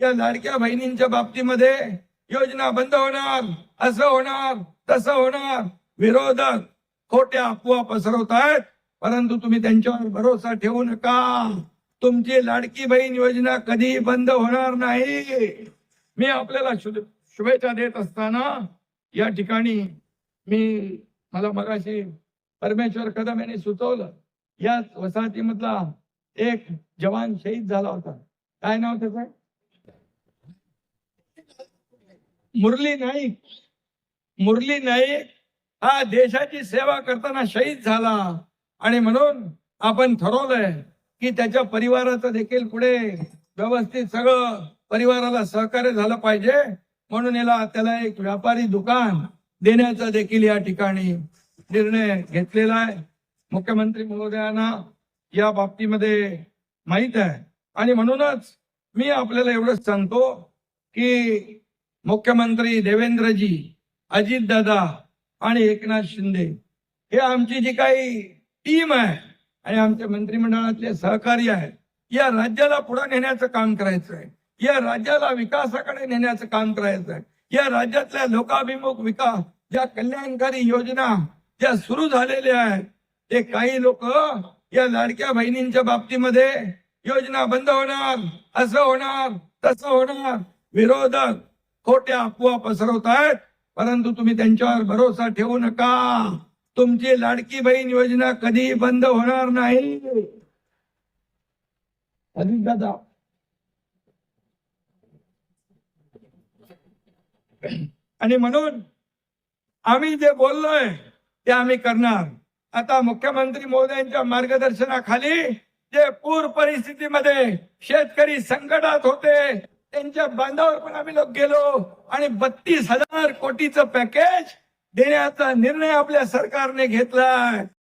या लाडक्या बहिणींच्या बाबतीमध्ये योजना बंद होणार असं होणार तसं होणार. विरोधक खोट्या अफवा पसरवत आहेत. परंतु तुम्ही त्यांच्यावर भरोसा ठेवू नका. तुमची लाडकी बहीण योजना कधी बंद होणार नाही. मी आपल्याला शुभेच्छा देत असताना या ठिकाणी मी मला मगाशी परमेश्वर कदम यांनी सुचवलं. याच वसाहतीमधला एक जवान शहीद झाला होता. काय नाव त्याचं? मुरली नाईक मुरली नाईक हा देशाची सेवा करताना शहीद झाला. आणि म्हणून आपण ठरवलंय की त्याच्या परिवाराचं देखील पुढे व्यवस्थित सगळं परिवाराला सहकार्य झालं पाहिजे. म्हणून याला त्याला एक व्यापारी दुकान देण्याचा देखील या ठिकाणी निर्णय घेतलेला आहे. मुख्यमंत्री महोदयांना या बाबतीमध्ये माहीत आहे. आणि म्हणूनच मी आपल्याला एवढंच सांगतो की मुख्यमंत्री देवेंद्रजी अजितदादा आणि एकनाथ शिंदे. हे आमची जी काही टीम आहे आणि आमच्या मंत्रिमंडळातले सहकारी आहेत या राज्याला पुढे नेण्याचं काम करायचं आहे. या राज्याला विकासाकडे नेण्याचं काम करायचं आहे. या राज्यातल्या लोकाभिमुख विकास ज्या कल्याणकारी योजना ज्या सुरू झालेल्या आहेत ते काही लोक या लाडक्या बहिणींच्या बाबतीमध्ये योजना बंद होणार असं होणार तसं होणार विरोधक खोट्या अफवा पसरवत आहेत परंतु तुम्ही त्यांच्यावर भरोसा ठेवू नका. तुमची लाडकी बहीण योजना कधी बंद होणार नाही. दादा आणि म्हणून आम्ही जे बोललोय ते आम्ही करणार. आता मुख्यमंत्री मोदयांच्या मार्गदर्शनाखाली जे पूर परिस्थितीमध्ये शेतकरी संकटात होते त्यांच्या बांधावर पण आम्ही लोक गेलो आणि बत्तीस हजार कोटीचं पॅकेज देण्याचा निर्णय आपल्या सरकारने घेतलाय.